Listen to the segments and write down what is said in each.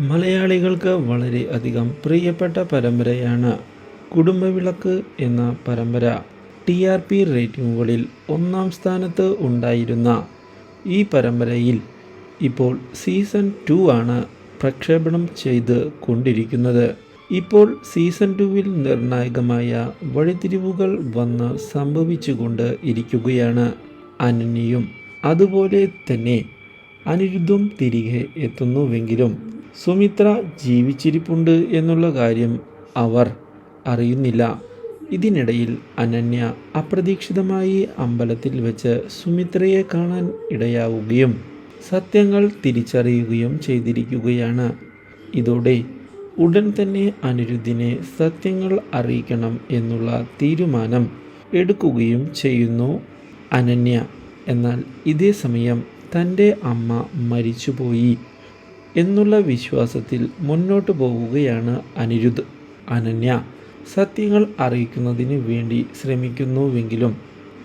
മലയാളികൾക്ക് വളരെ അധികം പ്രിയപ്പെട്ട പരമ്പരയാണ് കുടുംബവിളക്ക് എന്ന പരമ്പര. ടി ആർ പി റേറ്റിംഗുകളിൽ ഒന്നാം സ്ഥാനത്ത് ഉണ്ടായിരുന്ന ഈ പരമ്പരയിൽ ഇപ്പോൾ സീസൺ ടു ആണ് പ്രക്ഷേപണം ചെയ്ത് കൊണ്ടിരിക്കുന്നത്. ഇപ്പോൾ സീസൺ ടുവിൽ നിർണായകമായ വഴിത്തിരിവുകൾ വന്ന് സംഭവിച്ചുകൊണ്ട് ഇരിക്കുകയാണ് അനന്യയും. അതുപോലെ തന്നെ അനിരുദ്ധം തിരികെ എത്തുന്നുവെങ്കിലും സുമിത്ര ജീവിച്ചിരിപ്പുണ്ട് എന്നുള്ള കാര്യം അവർ അറിയുന്നില്ല. ഇതിനിടയിൽ അനന്യ അപ്രതീക്ഷിതമായി അമ്പലത്തിൽ വെച്ച് സുമിത്രയെ കാണാൻ ഇടയാവുകയും സത്യങ്ങൾ തിരിച്ചറിയുകയും ചെയ്തിരിക്കുകയാണ്. ഇതോടെ ഉടൻ തന്നെ അനിരുദ്ധിനെ സത്യങ്ങൾ അറിയിക്കണം എന്നുള്ള തീരുമാനം എടുക്കുകയും ചെയ്യുന്നു അനന്യ. എന്നാൽ ഇതേ സമയം തന്റെ അമ്മ മരിച്ചുപോയി. എന്നുള്ള വിശ്വാസത്തിൽ മുന്നോട്ട് പോവുകയാണ് അനിരുദ്ധ്. അനന്യ സത്യങ്ങൾ അറിയിക്കുന്നതിന് വേണ്ടി ശ്രമിക്കുന്നുവെങ്കിലും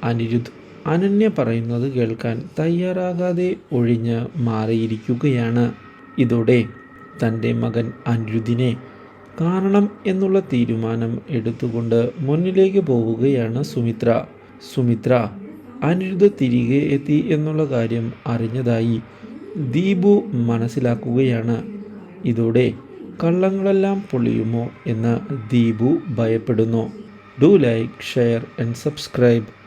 അനിരുദ്ധ് അനന്യ പറയുന്നത് കേൾക്കാൻ തയ്യാറാകാതെ ഒഴിഞ്ഞ് മാറിയിരിക്കുകയാണ്. ഇതോടെ തന്റെ മകൻ അനിരുദ്ധിനെ കാരണം എന്നുള്ള തീരുമാനം എടുത്തുകൊണ്ട് മുന്നിലേക്ക് പോവുകയാണ് സുമിത്ര. സുമിത്ര അനിരുദ്ധ തിരികെ എത്തി എന്നുള്ള കാര്യം അറിഞ്ഞതായി ദീപു മനസ്സിലാക്കുകയാണ്. ഇതോടെ കള്ളങ്ങളെല്ലാം പൊളിയുമോ എന്ന് ദീപു ഭയപ്പെടുന്നു. Do like share and subscribe